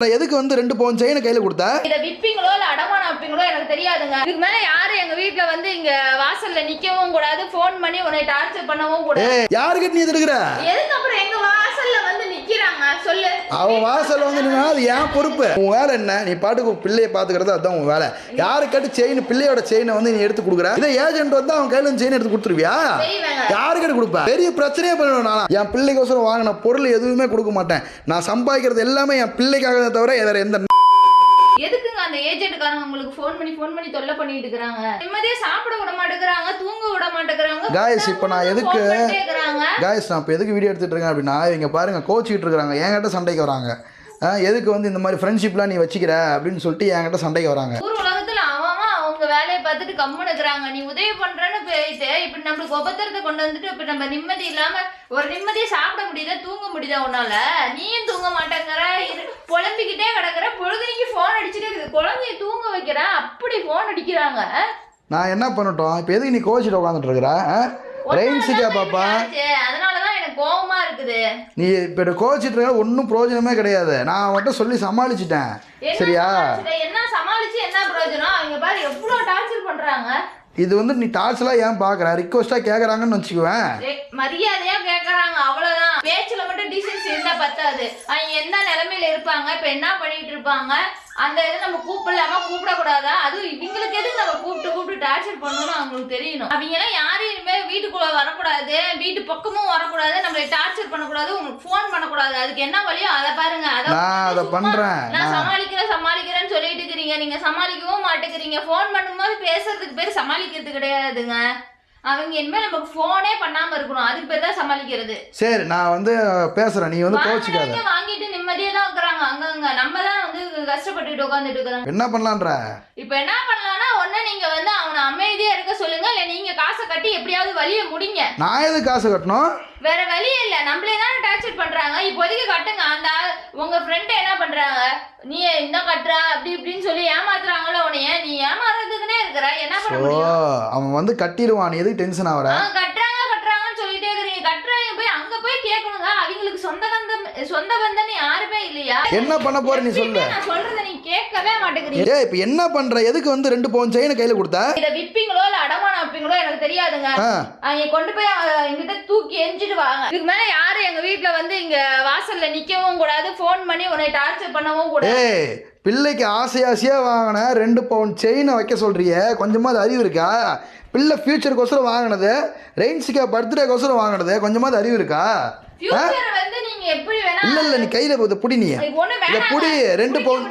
நான் எதுக்கு வந்து ரெண்டு பவுன் செயினை கையில் கொடுத்த? இத விப்பீங்களோ இல்ல அடமானம் வைப்பீங்களோ எனக்கு தெரியாதுங்க. இதுக்கு மேல யாரும் எங்க வீட்ல வந்து இங்க வாசல்ல நிக்கவும் கூடாது ஃபோன் பண்ணி உன்னை டார்ச்சர் பண்ணவும் கூடாது. யாருக்கிட்ட நீ எதுக்கு அப்புறம் எங்க வாசல்ல வந்து நிக்கிறாங்க சொல்லு அவன் வாசல் வந்து நின்னா அது ஏன் பொறுப்பு. உன் வேலை என்ன? நீ பாட்டுக்கு பிள்ளையை பாத்துக்கிறது அதுதான் உன் வேலை. யாரு கேட்டு செயின் பிள்ளையோட செயினை வந்து நீ எடுத்து கொடுக்குற? இதே ஏஜென்ட் வந்து அவன் கையில செயின் எடுத்து கொடுத்துருவியா? யாரு கேட்டு கொடுப்ப? பெரிய பிரச்சனையே பண்ணுவேன் நான். என் பிள்ளைக்கோசரம் வாங்கின பொருள் எதுவுமே கொடுக்க மாட்டேன். நான் சம்பாதிக்கிறது எல்லாமே என் பிள்ளைக்காக தவிர வேற எந்த எதுக்குங்க அந்த ஏஜென்ட்காரங்க உங்களுக்கு ஃபோன் பண்ணி ஃபோன் பண்ணி தொல்லை பண்ணிட்டு இருக்காங்க நிம்மதியா சாப்பிட விட மாட்டேங்கிறாங்க தூங்க விட மாட்டேங்கிறாங்க Guys, இப்ப நான் எதுக்கு- இருக்கிறாங்க. காய்ஸ் நான் இப்போ எதுக்கு வீடியோ எடுத்துட்டு இருக்கேன் அப்படின்னா இவங்க பாருங்க கோச்சிக்கிட்டு இருக்காங்க என்கிட்ட சண்டைக்கு வராங்க. எதுக்கு வந்து இந்த மாதிரி ஃப்ரெண்ட்ஷிப்லாம் நீ வச்சுக்கிற அப்படின்னு சொல்லிட்டு என்கிட்ட சண்டைக்கு வராங்க ஊர் உலகத்துல அவன் அவன் அவங்க வேலையை பார்த்துட்டு கம்முன்னு இருக்கிறாங்க. நீ உதவி பண்றேன்னு போயிட்டு இப்ப நம்மளுக்கு உபத்திரத்தை கொண்டு வந்துட்டு இப்ப நம்ம நிம்மதி இல்லாம ஒரு நிம்மதியா சாப்பிட முடியுதா தூங்க முடியுதா உன்னால? நீயும் தூங்க மாட்டேங்கிற புலம்பிக்கிட்டே கிடக்குற பொழுதுனிக்கு போன் அடிச்சுட்டே இருக்குது. குழந்தைய தூங்க வைக்கிற அப்படி போன் அடிக்கிறாங்க. நான் என்ன பண்ணட்டும்? இப்போ எதுக்கு நீ கோச்சிட்டு உட்காந்துட்டு இருக்கிற? ரெயின்ஸுக்கா பாப்பா? கோவமா இருக்குது. நீ இப்போ கோச்சிட்டு இருக்க ஒன்றும் பிரயோஜனமே கிடையாது. நான் அவன்கிட்ட சொல்லி சமாளிச்சிட்டேன். சரியா? என்ன சமாளிச்சு என்ன பிரயோஜனம்? அவங்க பாரு எவ்வளவு டார்ச்சர் பண்றாங்க? இது வந்து நீ டார்ச்சலாக ஏன் பார்க்குற ரிக்வஸ்ட்டாக கேட்குறாங்கன்னு வச்சுக்குவேன். ஏய், மரியாதையா கேக்குறாங்க அவ்வளவுதான். பேச்சுல மட்டும் டீசன்ஸ் இருந்தா பத்தாது. அவங்க என்ன நிலைமையில இருப்பாங்க? இப்ப என்ன பண்ணிட்டு இருப்பாங்க? அந்த இதை நம்ம கூப்பிடலாமா? கூப்பிடக்கூடாதா? அதுவும் இவங்களுக்கு எதுக்கு நம்ம கூப்பிட்டு கூப்பிட்டு டார்ச்சர் பண்ணணும்னு அவங்களுக்கு தெரியணும். அவங்க எல்லாம் யாரும் இனிமே வீட்டுக்குள்ள வரக்கூடாது. வீட்டு பக்கமும் வரக்கூடாது. நம்மளை டார்ச்சர் பண்ணக்கூடாது. உங்களுக்கு ஃபோன் பண்ணக்கூடாது. அதுக்கு என்ன வழியோ அதை பாருங்க. அதை நான் அதை பண்றேன். நான் நான் சமாளிக்கிறேன் சமாளிக்கிறேன்னு சொல்லிட்டு இருக்கிறீங்க. நீங்க சமாளிக்கவும் மாட்டேங்கிறீங்க. ஃபோன் பண்ணும்போது பேசுறதுக்கு பேர் சமாளிக்கிறது கிடையாதுங்க. அவங்க இனிமேல் நமக்கு ஃபோனே பண்ணாம இருக்கணும். அதுக்கு பேர் தான் சமாளிக்கிறது. சரி நான் வந்து பேசுகிறேன் நீ வந்து கோச்சிக்காத வாங்கிட்டு நிம்மதியா தான் இருக்கிறாங்க அங்கங்க நம்ம தான் வந்து கஷ்டப்பட்டுட்டு உட்காந்துட்டு இருக்கிறோம். என்ன பண்ணலான்ற? இப்போ என்ன பண்ணலாம்னா நீங்க வந்து அவனை அமைதியா இருக்க சொல்லுங்க. இல்ல நீங்க காசை கட்டி எப்படியாவது வழிய முடிங்க. நான் எது காசு கட்டணும்? வேற வழியே இல்ல. நம்மளே தானே டார்ச்சர் பண்றாங்க. இப்போதைக்கு கட்டுங்க. அந்த உங்க ஃப்ரெண்ட் என்ன பண்றாங்க? நீ என்ன கட்டுற? அப்படி இப்படின்னு சொல்லி ஏமாத்துறாங்களோ உன்னைய நீ ஏமாறதுக்குன்னே இருக்கிற. என்ன பண்ண ஓ முடியும்? அவன் வந்து கட்டிடுவான். நீ எதுக்கு டென்ஷன் ஆகுற கட்டுறாங்க கட்டுறாங்கன்னு சொல்லிட்டே இருக்கிறீங்க. கட்டுறவங்க போய் அங்க போய் கேட்கணுங்க அவங்களுக்கு சொந்த பந்தம் சொந்த பந்தம் யாருமே இல்லையா? என்ன பண்ண போற நீ சொல்லு. நான் சொல்றதை கேட்கவே மாட்டேங்கிறீங்க. ஏய் இப்போ என்ன பண்ற? எதுக்கு வந்து ரெண்டு பவுன் செயினை கையில் கொடுத்த? இத விப்பீங்களோ இல்ல அடமானம் வைப்பீங்களோ எனக்கு தெரியாதுங்க. அவங்க கொண்டு போய் எங்கிட்ட தூக்கி எஞ்சிட்டு வாங்க இதுக்கு மேல யாரும் எங்க வீட்ல வந்து இங்க வாசல்ல நிக்கவும் கூடாது. ஃபோன் பண்ணி உன்னை டார்ச்சர் பண்ணவும் கூடாது. பிள்ளைக்கு ஆசை ஆசையாக வாங்கின ரெண்டு பவுன் செயினை வைக்க சொல்றியே? கொஞ்சமாவது அறிவு இருக்கா? பிள்ளை ஃபியூச்சருக்கோசரம் வாங்கினது ரெயின்ஸுக்கா பர்த்டேக்கோசரம் வாங்கினது கொஞ்சமாவது அறிவு இருக்கா? ஃபியூச்சர் வந்து நீங்க எப்படி வேணா இல்லை இல்லை நீ கையில் இதை புடி நீ. வேணாங்க. புடி ரெண்டு பவுன்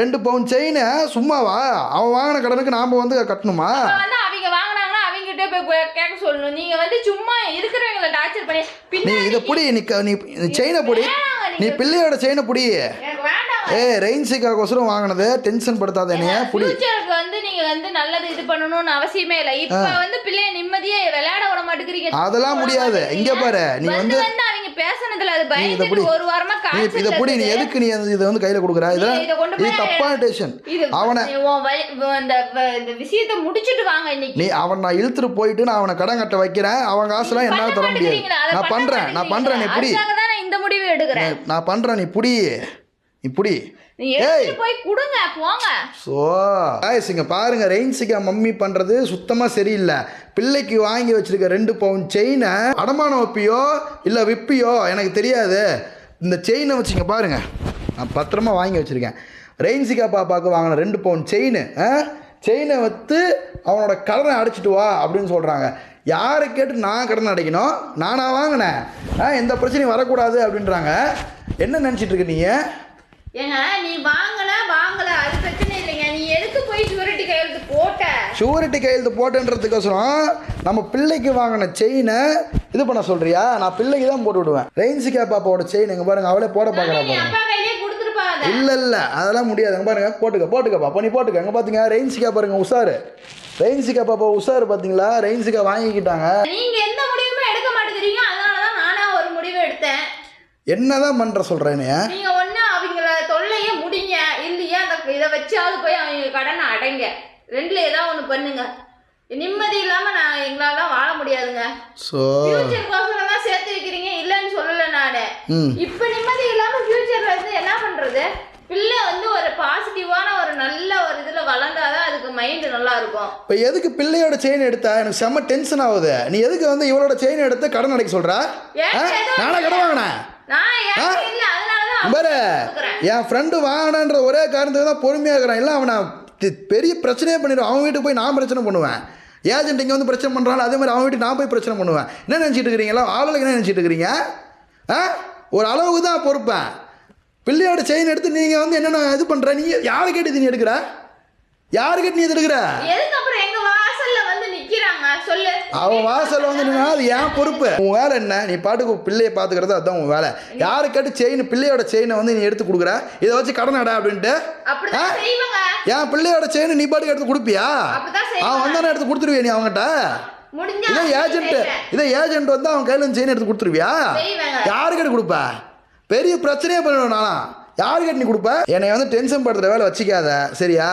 ரெண்டு பவுன் செயினை சும்மாவா? அவன் வாங்கின கடனுக்கு நாம் வந்து கட்டணுமா? வந்து அவங்க வாங்குனாங்கன்னா அவங்க கிட்ட போய் கேட்க சொல்லணும். நீங்க வந்து சும்மா இருக்கிறவங்கள டார்ச்சர் பண்ணி நீ இதை புடி நீ நீ செயினை புடி. நீ பிள்ளையோட செயினை புடி. ஏ ரெயின்ஸுக்காகோசரம் வாங்கினது டென்ஷன் படுத்தாத என்னைய புடி. வந்து நீங்க வந்து நல்லது இது பண்ணணும்னு அவசியமே இல்ல. இப்ப வந்து பிள்ளைய நிம்மதியா விளையாட விட மாட்டேங்கிறீங்க. அதெல்லாம் முடியாது. இங்க பாரு நீ வந்து பேசுனதுல அது பயந்துட்டு ஒரு வாரமா நீ காய்ச்சல் இதை புடி. நீ. எதுக்கு நீ இதை வந்து கையில் கொடுக்குற? இதை இது தப்பான டெசிஷன் இது அவனை இந்த விஷயத்தை முடிச்சிட்டு வாங்க இன்னைக்கு. நீ அவன் நான் இழுத்துட்டு போயிட்டு நான் அவனை கடன் கட்ட வைக்கிறேன். அவன் காசுலாம் என்னால் தர முடியாது. நான் பண்றேன். நான் பண்றேன். நீ புடி. இந்த முடிவு எடுக்கிறேன். நான் பண்றேன். நீ புடி. நீ புடி. போய் கொடுங்க போங்க. ஸோ காய்ஸ் இங்கே பாருங்க ரெயின்ஸுக்கு மம்மி பண்ணுறது சுத்தமாக சரியில்லை. பிள்ளைக்கு வாங்கி வச்சிருக்க ரெண்டு பவுன் செயினை அடமானம் வைப்பியோ இல்லை விப்பியோ எனக்கு தெரியாது. இந்த செயினை வச்சுங்க பாருங்க. நான் பத்திரமா வாங்கி வச்சுருக்கேன். ரெயின்சிகா பாப்பாவுக்கு வாங்கின ரெண்டு பவுன் செயின் செயினை வைத்து அவனோட கடனை அடைச்சிட்டு வா அப்படின்னு சொல்கிறாங்க யாரை கேட்டு நான் கடன் அடைக்கணும்? நானா வாங்கினேன். எந்த பிரச்சனையும் வரக்கூடாது அப்படின்றாங்க. என்ன நினச்சிட்டு இருக்க நீ ஏங்க நீ வாங்கல வாங்கல. அது பிரச்சனை இல்லைங்க. நீ எதுக்கு போய் சுவரட்டி கையெழுத்து போட்ட? ஷூரிட்டி கையெழுத்து போட்டுன்றதுக்கோசரம் நம்ம பிள்ளைக்கு வாங்கின செயினை இது பண்ண சொல்றியா? நான் பிள்ளைக்கு தான் போட்டு விடுவேன். ரெயின்சிகா பாப்பாவோட செயின் எங்க பாருங்க அவளே போட பார்க்கறா நீ பாருங்க. இல்ல இல்ல அதெல்லாம் முடியாது. அங்க பாருங்க போட்டுக்க போட்டுக்க பாப்பா நீ போட்டுக்க. அங்க பாத்தீங்க ரெயின்சிகா பாருங்க உஷாரு. ரெயின்சிகா பாப்பா உஷாரு பாத்தீங்களா? ரெயின்சிகா வாங்கிக்கிட்டாங்க. நீங்க எந்த முடிவுமே எடுக்க மாட்டேங்கிறீங்க. அதனாலதான் நானா ஒரு முடிவு எடுத்தேன். என்னதான் பண்ற சொல்றேன்னு நீங்க ஒண்ணு அவங்கள தொல்லையே முடிங்க இல்லையா அந்த இதை வச்சாவது போய் அவங்க கடனை அடைங்க. ரெண்டுல ஏதாவது ஒண்ணு பண்ணுங்க. நிம்மதி இல்லாம நான் எங்களால வாழ முடியாதுங்க. ஸோ ஃபியூச்சருக்கோசரம் தான் சேர்த்து வைக்கிறீங்க. இல்லைன்னு சொல்லல நானு. இப்ப நிம்மதி இல்லாம ஃபியூச்சர்ல இருந்து என்ன பண்றது? பிள்ளை வந்து ஒரு பாசிட்டிவான ஒரு நல்ல ஒரு இதுல வளர்ந்தாதான் அதுக்கு மைண்ட் நல்லா இருக்கும். இப்போ எதுக்கு பிள்ளையோட செயின் எடுத்தா எனக்கு செம்ம டென்ஷன் ஆகுது. நீ எதுக்கு வந்து இவளோட செயின் எடுத்து கடன் அடைக்க சொல்ற? நானா கடன் வாங்கினேன்? நான் இல்ல பாரு. என் ஃப்ரெண்டு வாங்கினன்ற ஒரே காரணத்துக்கு தான் பொறுமையாக இருக்கிறான். இல்லை அவனை பெரிய பிரச்சனையே பண்ணிடுவான் அவன் வீட்டுக்கு போய் நான் பிரச்சனை பண்ணுவேன். ஏஜென்ட் இங்கே வந்து பிரச்சனை பண்ணுறான் அதே மாதிரி அவன் வீட்டுக்கு நான் போய் பிரச்சனை பண்ணுவேன். என்ன நினச்சிட்டு இருக்கிறீங்களா? ஆளுக்கு என்ன நினச்சிட்டு இருக்கிறீங்க? ஆ? ஒரு அளவுக்கு தான் பொறுப்பேன். பிள்ளையோட செயின் எடுத்து நீங்கள் வந்து என்னென்ன இது பண்ணுற நீ யாரை கேட்டு நீ எடுக்கிற? யாரு கேட்டு நீ இது எடுக்கிற எதுக்கு அப்புறம் எங்க வாசல்ல வந்து அவன் வாசல்ல வந்து நின்னா அது ஏன் பொறுப்பு. உன் வேலை என்ன? நீ பாட்டுக்கு பிள்ளையை பார்த்துக்கிறது அதுதான் உன் வேலை. யாரு கேட்டு செயின் பிள்ளையோட செயினை வந்து நீ எடுத்து கொடுக்குற? இதை வச்சு கடன் அடா அப்படின்ட்டு என் பிள்ளையோட செயின் நீ பாட்டுக்கு எடுத்து கொடுப்பியா? அவன் வந்தானே எடுத்து கொடுத்துருவியா நீ அவங்ககிட்ட இதே ஏஜென்ட். இதே ஏஜென்ட் வந்து அவன் கையில செயின் எடுத்து கொடுத்துருவியா? செய்வேங்க. யாருக்கு எடுத்து கொடுப்ப? பெரிய பிரச்சனையே பண்ணிடுவேன் நானா எடுத்து நீ கொடுப்ப? என்னை வந்து டென்ஷன் படுத்துற வேலை வச்சுக்காத. சரியா?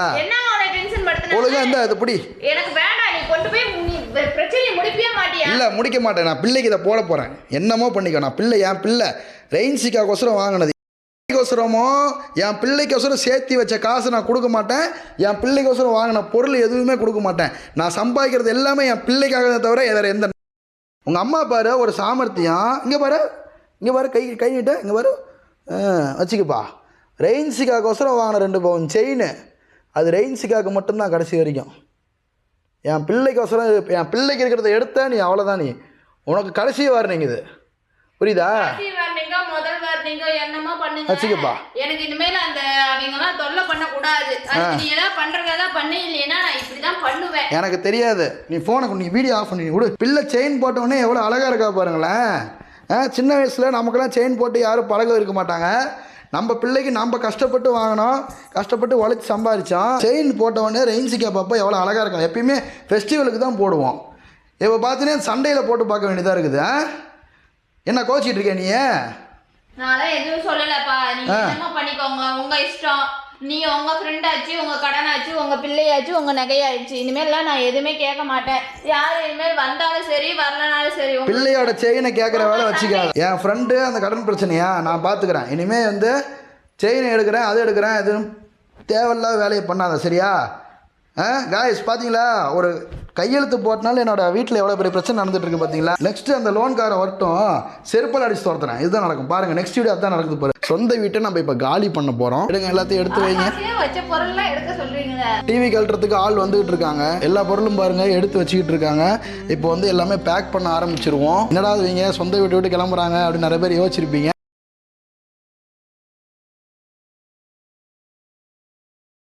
ஒழுங்கா இந்த இது பிடி. எனக்கு கொண்டு போய் நீ பிரச்சனையை முடிக்கவே மாட்டியா? இல்லை முடிக்க மாட்டேன். நான் பிள்ளைக்கு இதை போட போகிறேன் என்னமோ பண்ணிக்கோ. நான் பிள்ளை என் பிள்ளை. ரெயின்சிக்காக்கோசரம் வாங்கினது. பிள்ளைக்கோசரமோ என் பிள்ளைக்கோசரம் சேர்த்து வச்ச காசு நான் கொடுக்க மாட்டேன். என் பிள்ளைக்கோசரம் வாங்கின பொருள் எதுவுமே கொடுக்க மாட்டேன். நான் சம்பாதிக்கிறது எல்லாமே என் பிள்ளைக்காக தவிர வேறு எந்த உங்கள் அம்மா பாரு ஒரு சாமர்த்தியம். இங்கே பாரு இங்கே பாரு கை கை நீட்ட இங்கே பாரு. வச்சுக்கப்பா. ரெயின்சிக்காக்கோசரம் வாங்கின ரெண்டு பவுன் செயின். அது ரெயின்சிக்காக்கு மட்டும்தான் கடைசி வரைக்கும். என் பிள்ளைக்கோசரம் இது- என் பிள்ளைக்கு இருக்கிறத எடுத்த நீ அவ்வளோதான் நீ. உனக்கு கடைசி வார்னிங் இது. புரியுதா? வச்சுக்கப்பா. எனக்கு இனிமேல் அந்த அவங்க எல்லாம் தொல்லை பண்ண கூடாது அதுக்கு நீ ஏதாவது பண்றதா பண்ணு இல்லைன்னா நான் இப்படிதான் பண்ணுவேன். எனக்கு தெரியாது. நீ ஃபோனை நீ வீடியோ ஆஃப் பண்ணி விடு பிள்ளை செயின் போட்டவொடனே எவ்வளோ அழகாக இருக்கா பாருங்களேன். சின்ன வயசில் நமக்கெல்லாம் செயின் போட்டு யாரும் பழக இருக்க மாட்டாங்க. நம்ம பிள்ளைக்கு நம்ம கஷ்டப்பட்டு வாங்கினோம் கஷ்டப்பட்டு உழைச்சி சம்பாதிச்சோம் செயின் போட்டவொடனே ரெயின்சிக்கா பாப்பா எவ்வளோ அழகாக இருக்கும் எப்பயுமே ஃபெஸ்டிவலுக்கு தான் போடுவோம். இப்போ பார்த்தீங்கன்னா சண்டையில் போட்டு பார்க்க வேண்டியதாக இருக்குது? என்ன கோச்சிட்டு இருக்க நீ? நான்லாம் எதுவும் சொல்லலப்பா. நீங்க பண்ணிக்கோங்க. உங்க இஷ்டம். நீங்க உங்க ஃப்ரெண்ட் ஆச்சு உங்க கடன் ஆச்சு உங்க பிள்ளையாச்சு உங்க நகையாச்சு இனிமேல்லாம் நான் எதுவுமே கேட்க மாட்டேன். யார் இனிமேல் வந்தாலும் சரி வரலனாலும் சரி பிள்ளையோட செயினை கேட்குற வேலை வச்சுக்காத. என் ஃப்ரெண்டு அந்த கடன் பிரச்சனையா? நான் பார்த்துக்கிறேன் இனிமேல் வந்து செயினை எடுக்கிறேன் அது எடுக்கிறேன் எதுவும் தேவையில்லாத வேலையை பண்ணாத சரியா? காய்ஸ் பார்த்தீங்களா ஒரு கையெழுத்து போட்டனால என்னோட வீட்டில் எவ்வளோ பெரிய பிரச்சனை நடந்துட்டு இருக்கு பார்த்தீங்களா நெக்ஸ்ட் அந்த லோன்காரன் வரட்டும் செருப்பால் அடிச்சு துரத்துறேன் இதுதான் நடக்கும். பாருங்க நெக்ஸ்ட் வீடியோ அதான் நடக்குது பாரு. சொந்த வீட்டை நம்ம இப்போ காலி பண்ண போகிறோம் எடுங்க எல்லாத்தையும் எடுத்து வைங்க. டிவி கழட்டுறதுக்கு ஆள் வந்துகிட்டு இருக்காங்க. எல்லா பொருளும் பாருங்க எடுத்து வச்சுக்கிட்டு இருக்காங்க. இப்போ வந்து எல்லாமே பேக் பண்ண ஆரம்பிச்சிருவோம். என்னடா இது இவங்க சொந்த வீட்டு விட்டு கிளம்புறாங்க அப்படின்னு நிறைய பேர் யோசிச்சிருப்பீங்க.